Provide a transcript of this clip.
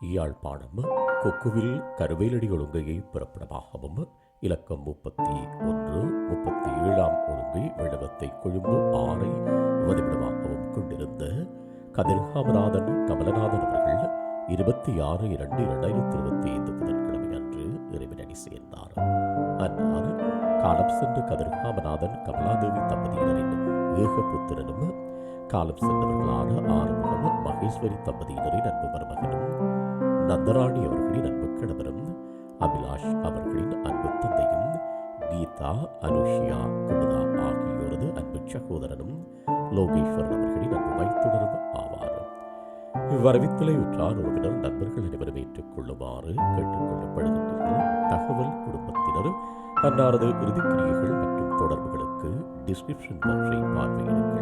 யாழ்ப்பாணம் கொக்குவில் கருவேலடி ஒழுங்கையை பிறப்பிடமாகவும் இலக்கம் முப்பத்தி ஒன்று முப்பத்தி ஏழாம் ஒழுங்கை விழுவத்தை கொழும்பு ஆறை வதிவிடமாகவும் கொண்டிருந்த கதிர்காமநாதன் கமலநாதன் அவர்கள் இருபத்தி ஆறு இரண்டு இரண்டாயிரத்தி இருபத்தி ஐந்து புதன்கிழமை அன்று இறைவனடி சேர்ந்தார். அன்னார் காலம் சென்று கதிர்காமநாதன் கமலாதேவி தம்பதியினரின் ஏகபுத்திரனும் காலம் சென்றவர்களான ஆறுமுகம் மகேஸ்வரி தம்பதியினரின் அன்பு மருமகனும் நந்தராணி அவர்களின் அன்பு கணவரும் அபிலாஷ் அவர்களின் அன்பு தந்தையும் கீதா அனுஷியா குமுதா ஆகியோரது அன்பு சகோதரனும் லோகேஸ்வரன் அவர்களின் அன்பு மைத்துனரும் ஆவார். இவ்வரவித்தலை உற்றார் உறவினர் நண்பர்கள் அனைவரும் ஏற்றுக் கொள்ளுமாறு தகவல் குடும்பத்தினர் அன்னாரது இறுதிக்கிரியைகள் மற்றும் தொடர்புகளுக்கு டிஸ்கிரிப்ஷன் பாக்ஸை பார்வையிடுங்கள்.